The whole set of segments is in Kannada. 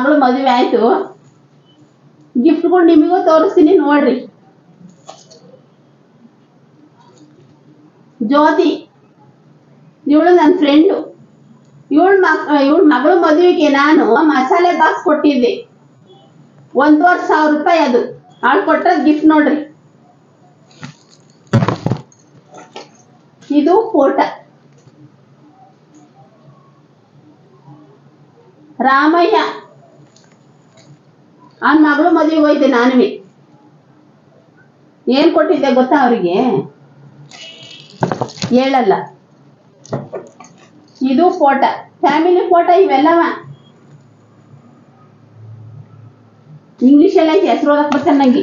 ಮಗಳು ಮದುವೆ ಆಯ್ತು. ಗಿಫ್ಟ್ಗಳು ನಿಮಗೂ ತೋರಿಸ್ತೀನಿ ನೋಡ್ರಿ. ಜ್ಯೋತಿ, ಇವಳು ನನ್ನ ಫ್ರೆಂಡು ಇವಳ ಮಕ್ ಇವಳ ಮಗಳ ಮದುವೆಗೆ ನಾನು ಮಸಾಲೆ ಬಾಕ್ಸ್ ಕೊಟ್ಟಿದ್ದೆ. ಒಂದೂವರೆ ಸಾವಿರ ರೂಪಾಯಿ ಅದು. ಅವಳು ಕೊಟ್ಟ ಗಿಫ್ಟ್ ನೋಡ್ರಿ. ಇದು ಫೋಟ ರಾಮಯ್ಯ. ಅವನ ಮಗಳು ಮದುವೆಗೆ ಹೋಯ್ತೆ ನಾನುವೆ. ಏನ್ ಕೊಟ್ಟಿದ್ದೆ ಗೊತ್ತಾ ಅವರಿಗೆ? ಹೇಳಲ್ಲ. ಇದು ಫೋಟೋ. ಫ್ಯಾಮಿಲಿ ಫೋಟೋ ಇವೆಲ್ಲವ. ಇಂಗ್ಲಿಷ್ ಎಲ್ಲ ಹೆಸರು ಓದಕ್ ಬರ್ತಾನೆ ನಂಗೆ.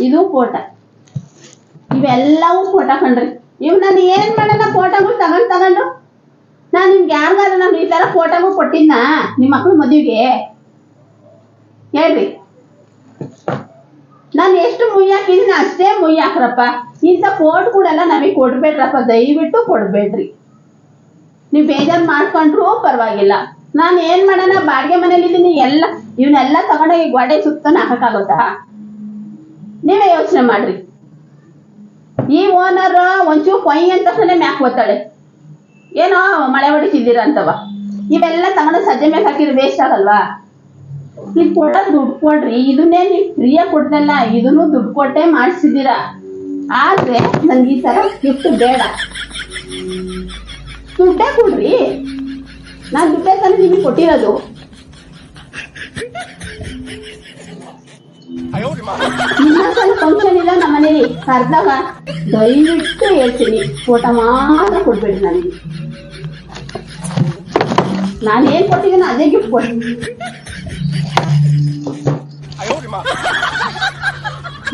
ಇದು ಫೋಟೋ. ಇವೆಲ್ಲವೂ ಫೋಟೋ ಕಣ್ರಿ. ಇವ್ ನಾನು ಏನ್ ಮಾಡೋಣ ಫೋಟೋಗಳು ತಗೊಂಡ್ ತಗೊಂಡು ಯಾರಿಗಾದ್ರು ನಾನು ಈ ತರ ಕೊಟ್ಟಿದ್ನ? ನಿಮ್ಮ ಮಕ್ಳು ಮದುವೆಗೆ? ಹೇಳ್ರಿ. ನಾನು ಎಷ್ಟು ಮುಯ್ ಹಾಕಿದೀನಿ ಅಷ್ಟೇ ಮುಯ್ಯಿ ಹಾಕ್ರಪ್ಪ ಇಂಥ ಕೂಡಲ್ಲ ನಮಗೆ ಕೊಡ್ಬೇಡ್ರಪ್ಪ. ದಯವಿಟ್ಟು ಕೊಡ್ಬೇಡ್ರಿ. ನೀವು ಬೇಜಾರು ಮಾಡ್ಕೊಂಡ್ರು ಪರವಾಗಿಲ್ಲ. ನಾನು ಏನ್ ಮಾಡೋಣ? ಬಾಡಿಗೆ ಮನೇಲಿ ಇದ್ದೀನಿ ಎಲ್ಲ ಇವನ್ನೆಲ್ಲ ತಗೊಂಡೋಗಿ ಗೋಡೆ ಸುತ್ತ ಹಾಕಕ್ಕಾಗುತ್ತಾ? ನೀವೇ ಯೋಚನೆ ಮಾಡ್ರಿ. ಈ ಓನರ್ ಒಂಚೂರು ಕೊಯ್ ಅಂತ ಮ್ಯಾಕ್ ಓದ್ತಾಳೆ. ಏನೋ ಮಳೆ ಹೊಡಿತಿದ್ದೀರ ಅಂತವ ಇವೆಲ್ಲ ತಗೊಂಡು ಸಜ್ಜೆ ಮೇಲೆ ಹಾಕಿದ್ರೆ ವೇಸ್ಟ್ ಆಗಲ್ವಾ? ನೀವು ಕೊಟ್ಟ ದುಡ್ಡು ಕೊಡ್ರಿ, ಇದನ್ನೇ ನೀವು ಫ್ರೀಯಾಗಿ ಕೊಡ್ದಲ್ಲ ಇದನ್ನು ದುಡ್ಡು ಕೊಟ್ಟೆ ಮಾಡಿಸಿದ್ದೀರಾ. ಆದ್ರೆ ನಂಗೆ ಈ ತರ ಗಿಫ್ಟ್ ಬೇಡ. ದುಡ್ಡೇ ಕೊಡ್ರಿ. ನಾನು ದುಡ್ಡೇ ತಂದು ನಿಮಗೆ ಕೊಟ್ಟಿರೋದು. ಫಂಕ್ಷನ್ ಇಲ್ಲ ನಮ್ಮ ಮನೇಲಿ ದಯವಿಟ್ಟು ಹೇಳ್ತೀನಿ ಫೋಟೋ ಮಾತ್ರ ಕೊಡ್ಬೇಡಿ ನನಗೆ. ನಾನು ಏನ್ ಕೊಟ್ಟಿದ್ದೀನಿ ಅದೇ ಗಿಫ್ಟ್ ಕೊಡಿ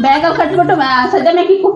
ಬ್ಯಾಗ್ ಕಟ್ಬಿಟ್ಟು ಸದ್ಯ ಮೇಕಿಕ್ಕು